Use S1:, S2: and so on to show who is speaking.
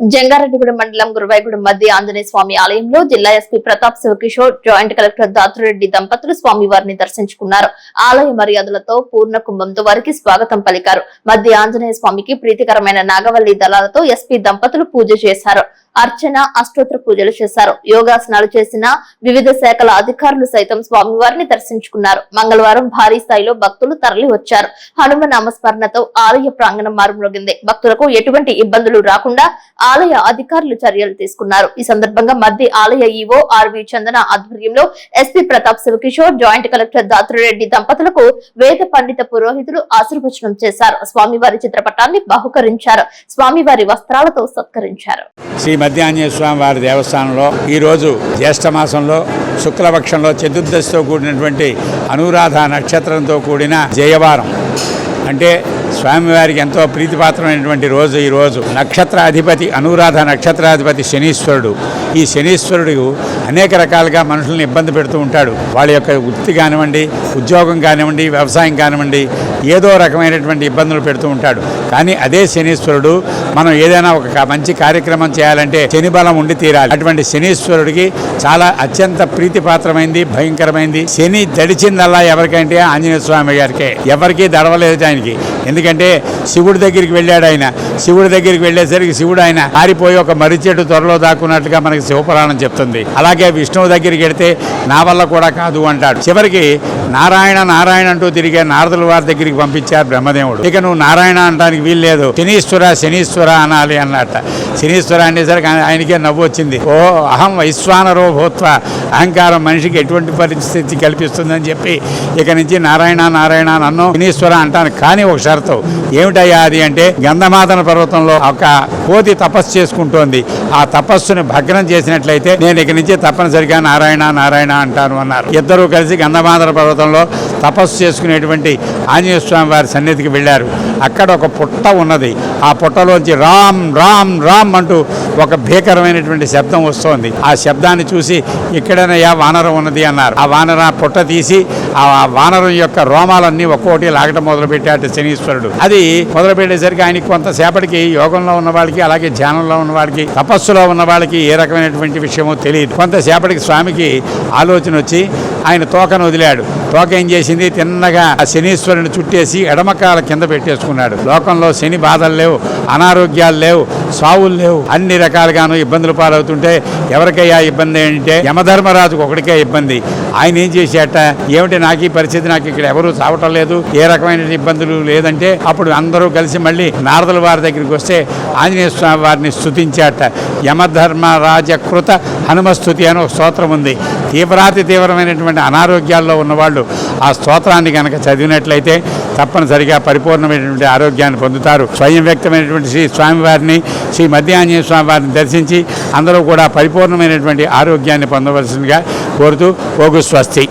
S1: జంగారెడ్డిగూడెం మండలం గురువాయగూడెం మధ్య ఆంజనేయ స్వామి ఆలయంలో జిల్లా SP Pratap Shivakishore joint collector Datureddy దంపతులు స్వామి వారిని దర్శించుకున్నారు. ఆలయ మర్యాదలతో పూర్ణ కుంభంతో వారికి స్వాగతం పలికారు. మధ్య ఆంజనేయ స్వామికి ప్రీతికరమైన నాగవల్లి దళాలతో ఎస్పీ దంపతులు పూజ చేశారు. అర్చన అష్టోత్తర పూజలు చేశారు. యోగాసనాలు చేసిన వివిధ శాఖల అధికారులు సైతం స్వామివారిని దర్శించుకున్నారు. మంగళవారం భారీ స్థాయిలో భక్తులు తరలి వచ్చారు హనుమ నామస్మరణతో ఆలయ ప్రాంగణం మారుమ్రోగింది. భక్తులకు ఎటువంటి ఇబ్బందులు రాకుండా ఆలయ అధికారులు చర్యలు తీసుకున్నారు. ఈ సందర్భంగా మధ్య ఆలయ ఈవో ఆర్వి చందన ఆధ్వర్యంలో SP Pratap Shivakishore joint collector Datrureddy దంపతులకు వేద పండిత పురోహితులు ఆశీర్వచనం చేశారు. స్వామివారి చిత్రపటాన్ని బహుకరించారు. స్వామివారి వస్త్రాలతో సత్కరించారు.
S2: శ్రీ మధ్యాంజనేయ స్వామి వారి దేవస్థానంలో ఈరోజు జ్యేష్ఠ మాసంలో శుక్లపక్షంలో చతుర్దశితో కూడినటువంటి అనురాధ నక్షత్రంతో కూడిన జయవారం. అంటే స్వామివారికి ఎంతో ప్రీతిపాత్రమైనటువంటి రోజు ఈ రోజు నక్షత్రాధిపతి అనురాధ నక్షత్రాధిపతి శనీశ్వరుడు. ఈ శనీశ్వరుడు అనేక రకాలుగా మనుషుల్ని ఇబ్బంది పెడుతూ ఉంటాడు. వాళ్ళ యొక్క వృత్తి కానివ్వండి ఉద్యోగం కానివ్వండి వ్యవసాయం కానివ్వండి ఏదో రకమైనటువంటి ఇబ్బందులు పెడుతూ ఉంటాడు. కానీ అదే శనీశ్వరుడు మనం ఏదైనా ఒక మంచి కార్యక్రమం చేయాలంటే శని బలం ఉండి తీరాలి. అటువంటి శనీశ్వరుడికి చాలా అత్యంత ప్రీతిపాత్రమైంది భయంకరమైంది. శని దడిచిందల్లా ఎవరికంటే ఆంజనేయ స్వామి గారికే. ఎవరికీ దడవలేదు ఆయనకి. ఎందుకంటే శివుడి దగ్గరికి వెళ్ళాడు ఆయన. శివుడి దగ్గరికి వెళ్ళేసరికి శివుడు ఆయన ఆరిపోయి ఒక మర్రి చెట్టు త్వరలో దాక్కున్నట్టుగా మనకి శివపురాణం చెప్తుంది. అలాగే విష్ణువు దగ్గరికి వెడితే నా వల్ల కూడా కాదు అంటాడు. చివరికి నారాయణ నారాయణ అంటూ తిరిగే నారదుల వారి దగ్గరికి పంపించారు బ్రహ్మదేవుడు. ఇక నువ్వు నారాయణ అనడానికి వీల్లేదు శనీశ్వర శనీశ్వర అనాలి అన్నట్ట. శనీశ్వర అనేసరికి ఆయనకే నవ్వు వచ్చింది. ఓ అహం వైశ్వానరో భూత్వ. అహంకారం మనిషికి ఎటువంటి పరిస్థితి కల్పిస్తుందని చెప్పి ఇక నుంచి నారాయణ నారాయణ నన్ను వినీశ్వర అంటాను. కానీ ఒక షరతు. ఏమిటయ్యా అది అంటే గంధమాదన పర్వతంలో ఒక కోతి తపస్సు చేసుకుంటోంది. ఆ తపస్సుని భగ్నం చేసినట్లయితే నేను ఇక నుంచి తప్పనిసరిగా నారాయణ నారాయణ అంటాను అన్నారు. ఇద్దరూ కలిసి గంధమాదన పర్వతంలో తపస్సు చేసుకునేటువంటి ఆంజనేయ స్వామి వారి సన్నిధికి వెళ్ళారు. అక్కడ ఒక పుట్ట ఉన్నది. ఆ పుట్టలోంచి రామ్ రామ్ రామ్ అంటూ ఒక భీకరమైనటువంటి శబ్దం వస్తోంది. ఆ శబ్దాన్ని చూసి ఇక్కడనయ్యా వానరం ఉన్నది అన్నారు. ఆ వానర పుట్ట తీసి ఆ వానరం యొక్క రోమాలన్నీ ఒక్కోటి లాగటం మొదలుపెట్టాడు శనీశ్వరుడు. అది మొదలుపెట్టేసరికి ఆయనకి కొంతసేపటికి యోగంలో ఉన్న వాళ్ళకి అలాగే ధ్యానంలో ఉన్న వాళ్ళకి తపస్సులో ఉన్న వాళ్ళకి ఏ రకమైనటువంటి విషయమో తెలియదు. కొంతసేపటికి స్వామికి ఆలోచన వచ్చి ఆయన తోకను వదిలాడు. తోక ఏం చేసింది? తిన్నగా ఆ శనీశ్వరుని చుట్టేసి ఎడమకాల కింద పెట్టేసుకున్నాడు. లోకంలో శని బాధలు లేవు అనారోగ్యాలు లేవు సావులు లేవు. అన్ని రకాలుగాను ఇబ్బందులు పాలవుతుంటే ఎవరికయ్యా ఇబ్బంది ఏంటంటే యమధర్మరాజుకు ఒకటికే ఇబ్బంది. ఆయన ఏం చేసేట ఏమిటి నాకు ఈ పరిస్థితి నాకు ఇక్కడ ఎవరు చావటం లేదు. ఏ రకమైన ఇబ్బందులు లేదంటే అప్పుడు అందరూ కలిసి మళ్ళీ నారదుల వారి దగ్గరికి వస్తే ఆంజనేయ స్వామి వారిని స్థుతించాట యమధర్మరాజ కృత హనుమస్తుతి అని ఒక స్తోత్రం ఉంది. తీవ్రాతి తీవ్రమైనటువంటి అనారోగ్యాల్లో ఉన్నవాళ్ళు ఆ స్తోత్రాన్ని కనుక చదివినట్లయితే తప్పనిసరిగా పరిపూర్ణమైనటువంటి ఆరోగ్యాన్ని పొందుతారు. స్వయం వ్యక్తమైనటువంటి శ్రీ స్వామివారిని శ్రీ మధ్య ఆంజనేయ స్వామి వారిని దర్శించి అందరూ కూడా పరిపూర్ణమైనటువంటి ఆరోగ్యాన్ని పొందవలసిందిగా కోరుతూ ఓగు స్వస్తి.